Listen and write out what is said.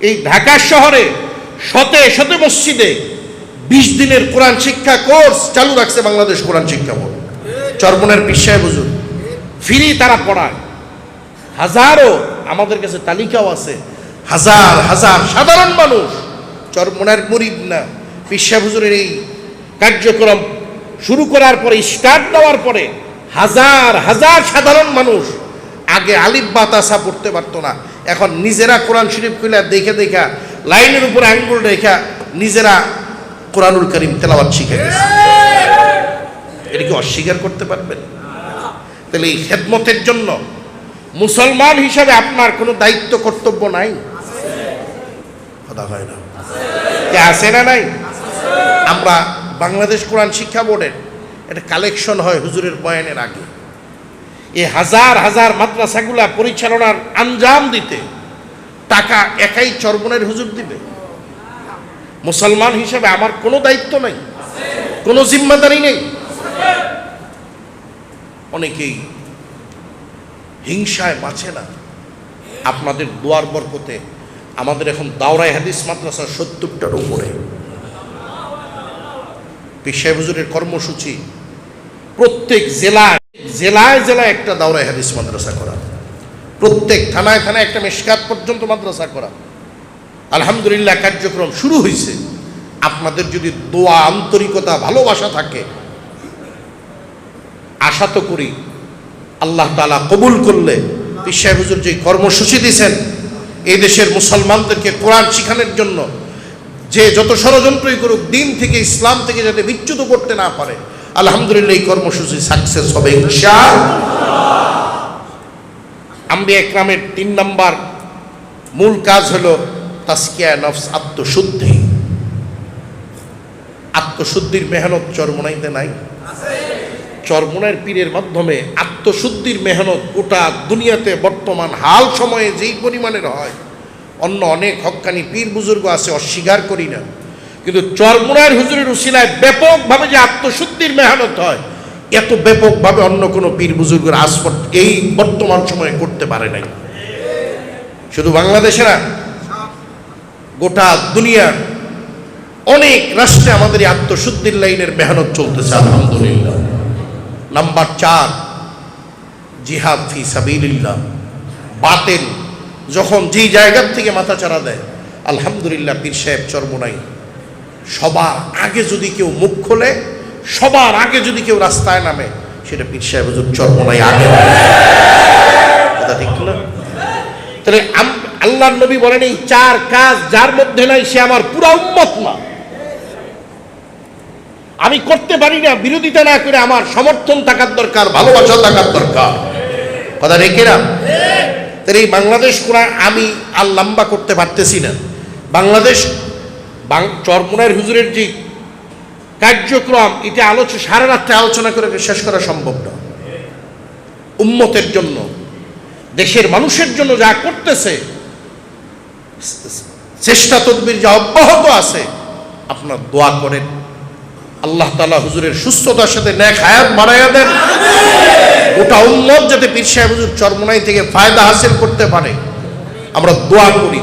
এই ঢাকা শহরে শতে শতে মসজিদে বিশ দিনের কোরআন শিক্ষা কোর্স চালু রাখছে বাংলাদেশ কোরআন শিক্ষা বোর্ড। চরমনের পিসায় বুঝুন ফ্রি তারা পড়ায়। হাজারো আমাদের কাছে তালিকাও আছে। হাজার হাজার সাধারণ মানুষ চরমনের মুরিদ না। পিসা হুজুরের এই কার্যক্রম শুরু করার পরে, স্টার্ট দেওয়ার পরে হাজার হাজার সাধারণ মানুষ আগে আলিফ বাতাসা পড়তে পারতো না। এখন নিজেরা কোরআন শরীফ খুলে দেখে দেখা লাইনের উপরে আঙ্গুল রেখা নিজেরা কোরআনুল করিম তেলাওয়াত শিখে গেছে। এটা কি অস্বীকার করতে পারবেন? তাহলে এই খেদমতের জন্য মুসলমান হিসাবে আপনার কোনো দায়িত্ব, কর্তব্য নাই? কথা হয় না। কে আছে না নাই? আমরা বাংলাদেশ কোরআন শিক্ষা বোর্ডের একটা কালেকশন হয় হুজুরের বয়ানের আগে। এই হাজার হাজার মাদ্রাসাগুলা পরিচালনার আঞ্জাম দিতে টাকা একাই চরমনের হুজুর দিবে। মুসলমান হিসেবে আমার কোনো দায়িত্ব নেই, কোনো জিম্মাদারি নেই। অনেকেই হিংসায় বাঁচে না। আপনাদের দোয়ার বরকতে আমাদের এখন দাওরাই হাদিস মাদ্রাসা সত্তরটার উপরে। পেশায় হুজুরের কর্মসূচি প্রত্যেক জেলায় জেলায় জেলায় একটা দাওরাই হাদিস মাদ্রাসা করা। প্রত্যেক থানায় থানায় একটা মেশকাত পর্যন্ত মাদ্রাসা করা। আলহামদুলিল্লাহ কার্যক্রম শুরু হয়েছে আপনাদের যদি দোয়া, আন্তরিকতা, ভালোবাসা থাকে, আশা তো করি আল্লাহ তালা কবুল করলে পিসাই হুজুর যে কর্মসূচি দিয়েছেন, এই দেশের মুসলমানদেরকে কোরআন শিখানোর জন্য যে যত ষড়যন্ত্রই করুক, দিন থেকে ইসলাম থেকে যাতে বিচ্যুত করতে না পারে আলহামদুলিল্লাহ, এই কর্মসূচি সাকসেস হবে ইনশা আম্বি একরামের তিন নাম্বার মূল কাজ হলো তাস্কিয়া নফস, আত্মশুদ্ধি। আত্মশুদ্ধির মেহনত চরমনাইতে নাই। চরমনের পীরের মাধ্যমে আত্মশুদ্ধির মেহনত গোটা দুনিয়াতে বর্তমান হাল সময়ে যেই পরিমাণের হয়, অন্য অনেক হক্কানি পীর বুজুর্গ আছে, অস্বীকার করি না। কিন্তু চরমুনার হুজুরের উসিলায় ব্যাপকভাবে যে আত্মশুদ্ধির মেহনত হয়, এত ব্যাপকভাবে অন্য কোনো পীর বুজুর্গের আসপট এই বর্তমান সময়ে করতে পারে নাই। শুধু বাংলাদেশে না, গোটা দুনিয়ার অনেক রাষ্ট্রে আমাদের এই আত্মশুদ্ধির লাইনের মেহনত চলতেছে, আলহামদুলিল্লাহ। নাম্বার চার, জিহাদ ফি সাবিলিল্লাহ। বাতেল, যখন যেই জায়গার থেকে মাথা চারা দেয়, আলহামদুলিল্লাহ, পীর সাহেব চর্মনাই সবার আগে যদি কেউ মুখ খোলে, সবার আগে যদি কেউ রাস্তায় নামে, সেটা পীর সাহেব হুজুর চর্মনাই আগে কথা ঠিক না? তাহলে আল্লাহর নবী বলেন, এই চার কাজ যার মধ্যে নাই, সে আমার পুরা উম্মত না। আমি করতে পারি না, বিরোধিতা না করে আমার সমর্থন থাকার দরকার, ভালোবাসা থাকার দরকার। কথা রেখে না তাহলে এই বাংলাদেশ কোরআন আমি আর লম্বা করতে পারতেছি না। বাংলাদেশ চরমুনার হুজুরের যে কার্যক্রম, এটা আলোচনা সারা রাত্রে আলোচনা করে শেষ করা সম্ভব না? উম্মতের জন্য, দেশের মানুষের জন্য যা করতেছে চেষ্টা তদবির যা অব্যাহত আছে, আপনার দোয়া করেন। আল্লাহ তালা হুজুরের সুস্থতার সাথে ন্যাক হায়াত বাড়াইয়া দেন। গোটা উম্মত যাতে পীর সাহেব হুজুর চরমনাই থেকে ফায়দা হাসিল করতে পারে। আমরা দোয়া করি।